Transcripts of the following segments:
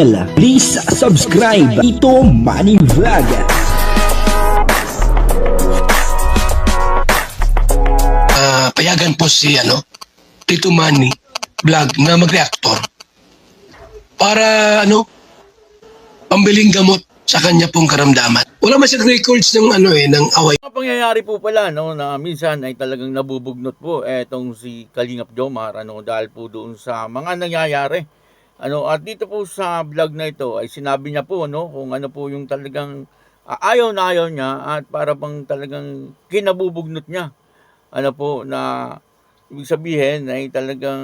Please subscribe Ito Money Vlog. Ah, payagan po si ano, Tito Manny vlog na mag-reactor para ano, pambiling gamot sa kanya pong karamdaman. Wala man siyang records ng ano eh, ng away. Mga pangyayari po pala no na minsan ay talagang nabubugnot po etong si Kalingap Jomar ano dahil po doon sa mga nangyayari. Ano at dito po sa vlog na ito ay sinabi niya po no kung ano po yung talagang ayaw na ayaw niya at para bang talagang kinabubugnot niya. Ano po na ibig sabihin ay talagang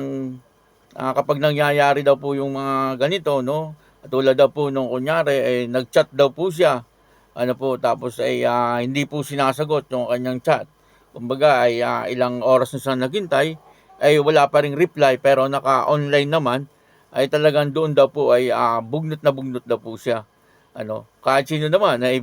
ah, kapag nangyayari daw po yung mga ganito no tulad daw po nung kunyari eh, nag-chat daw po siya. Ano po tapos ay ah, hindi po sinasagot yung kanyang chat. Kumbaga ay ah, ilang oras na siya naghintay ay wala pa ring reply pero naka-online naman ay talagang doon daw po ay ah, bugnot na bugnot daw po siya. Ano kahit sino naman ay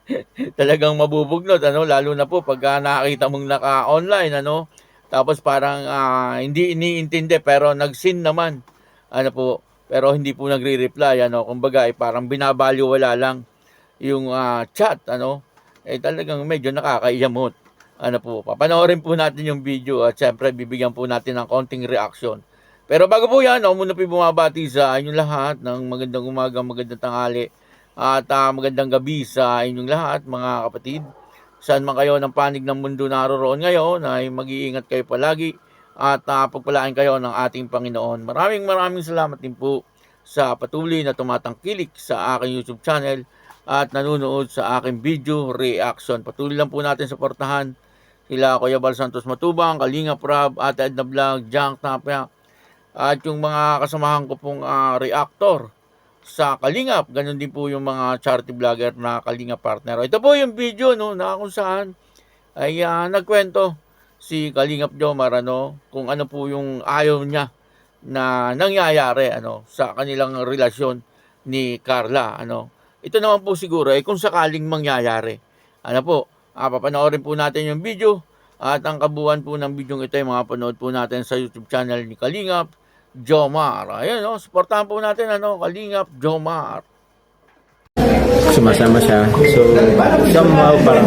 talagang mabubugnot ano lalo na po pag ah, nakakita mong naka-online ano. Tapos parang ah, hindi iniintindi pero nag-sin naman ano po. Pero hindi po nagre-reply ano. Kumbaga ay parang binabaliwala lang yung ah, chat ano. Eh talagang medyo nakakaiyamot ano po. Papanoorin po natin yung video at syempre bibigyan po natin ng konting reaction pero bago po yan ako muna po bumabati sa inyong lahat ng magandang umaga magandang tanghali at ah, magandang gabi sa inyong lahat mga kapatid saan man kayo ng panig ng mundo naroroon ngayon ay mag-iingat kayo palagi at uh, pagpalain kayo ng ating Panginoon. Maraming maraming salamat din po sa patuloy na tumatangkilik sa aking YouTube channel at nanonood sa aking video reaction. Patuloy lang po natin suportahan sila Kuya Bal Santos Matubang, Kalinga Prab, Ate Edna Vlog, Junk Tapia, at yung mga kasamahan ko pong ah, reactor sa Kalingap. Ganon din po yung mga charity vlogger na Kalingap partner. Ito po yung video no, na kung saan ay ah, nagkwento si Kalingap Jomar ano, kung ano po yung ayaw niya na nangyayari ano sa kanilang relasyon ni Carla ano. Ito naman po siguro ay kung sakaling mangyayari. Ano po, ah, papanoorin po natin yung video at ang kabuuan po ng video ito ay mga panood po natin sa YouTube channel ni Kalingap Jomar. Ayun, no, supportahan po natin ano, Kalingap Jomar. sumasama siya. So, somehow parang,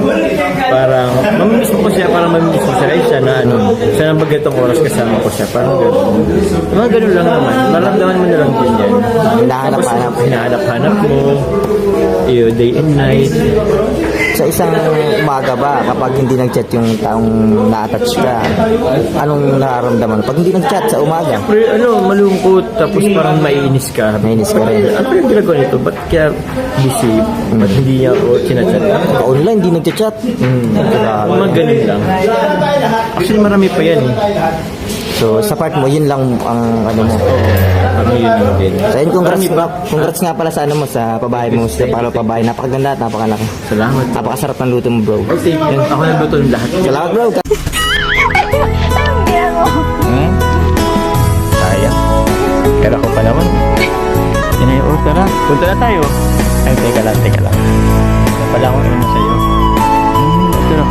parang, mamimiss mo ko siya, parang mamimiss mo siya. Ay, siya na ano, siya na bagitong oras kasama ko siya. Parang gano'n. Mga gano'n lang naman. Maramdaman mo na lang din yan. Hinahanap-hanap. Hinahanap-hanap mo. Iyo, day and night. Sa isang umaga ba, kapag hindi nag-chat yung taong na-attach ka, anong nararamdaman? Pag hindi nag-chat sa umaga, Pero ano, malungkot, tapos parang maiinis ka. Naiinis ka rin. Ano yung ginagawa nito? Ba't kaya busy? Ba't hindi niya ako sinachat? ka-online, hindi nag-chat. Hmm, mga ganun lang. Actually, marami pa yan eh. So, sa part mo, yun lang ang ano mo. Parang yun lang din. So, yun, congrats, nga, congrats nga pala sa ano mo, sa pabahay mo, sa palo pabahay. Napakaganda at napakalaki. Salamat. Napakasarap ng luto mo, bro. Okay, yun. Ako nagluto ng lahat. Salamat, bro. Hmm? Sayang. Kaya ko pa naman. Inay, oh, tara. Punta na tayo. Ay, teka lang, teka lang. Pala akong ano sa'yo. Hmm, ito na.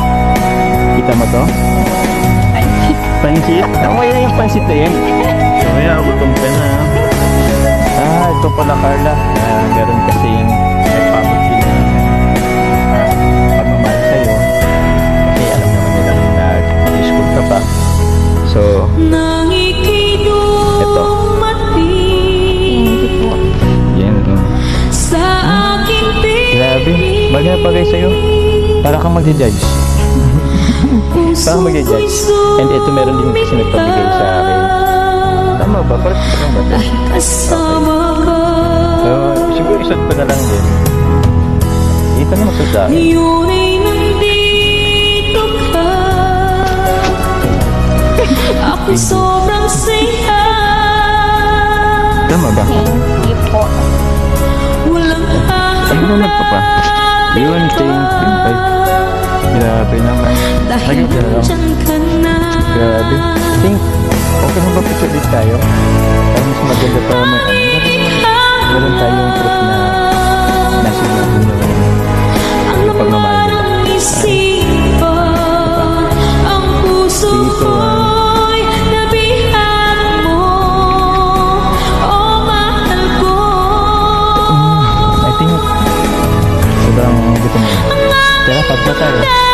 Kita mo to? Pansit. Na yung pansit na yan. Kaya, gutom ka na. Ah, ito pala, Carla. Ah, meron kasing may pabuti na ah, pagmamahal sa'yo. Kasi alam naman nilang nag-school ka pa. So, ito. Yan. mm. Grabe. Bagay na bagay sa'yo. Para kang magja-judge. Parang magja-judge. And ito meron din kasi nagpabigay sa akin. Tama ba? Parang parang ba ito? Okay. So, siguro isa't pa na lang din. Dito naman sa sa akin. Ako sobrang saya Tama ba? Hindi po Walang Ano na nagpapa? Yun, thank you. Ay, grabe naman. Naging ka lang. Grabe. Think, okay na ba picture ulit tayo? Para mas maganda pa 他带人